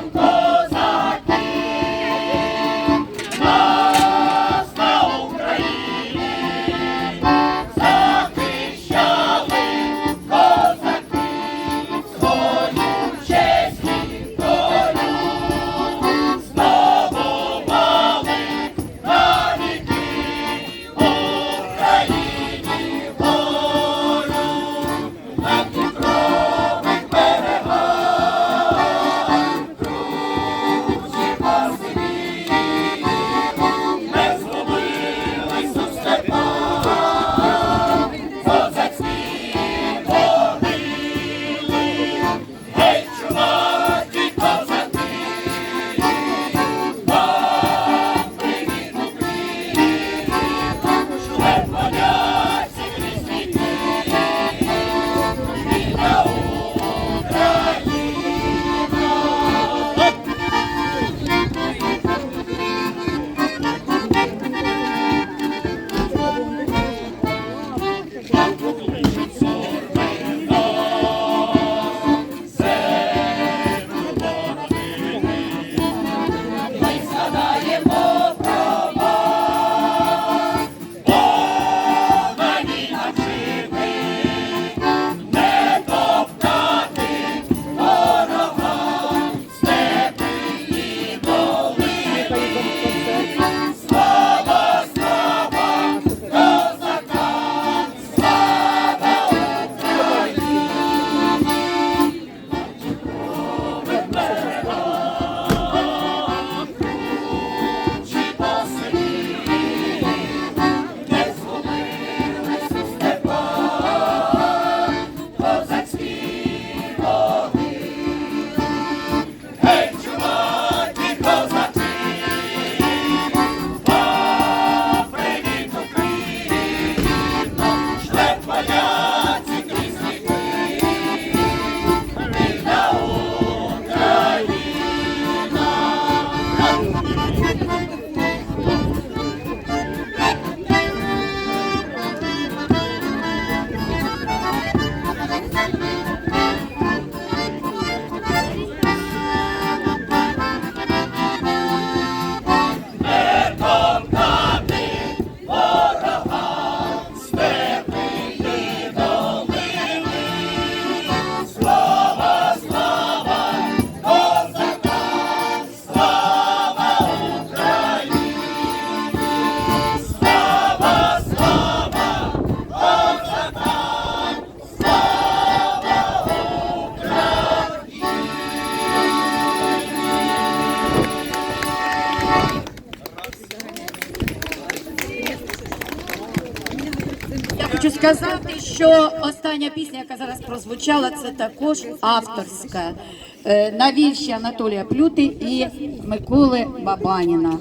Come. Хочу сказати, що остання пісня, яка зараз прозвучала, це також авторська е, на вірші Анатолія Плюти і Миколи Бабаніна.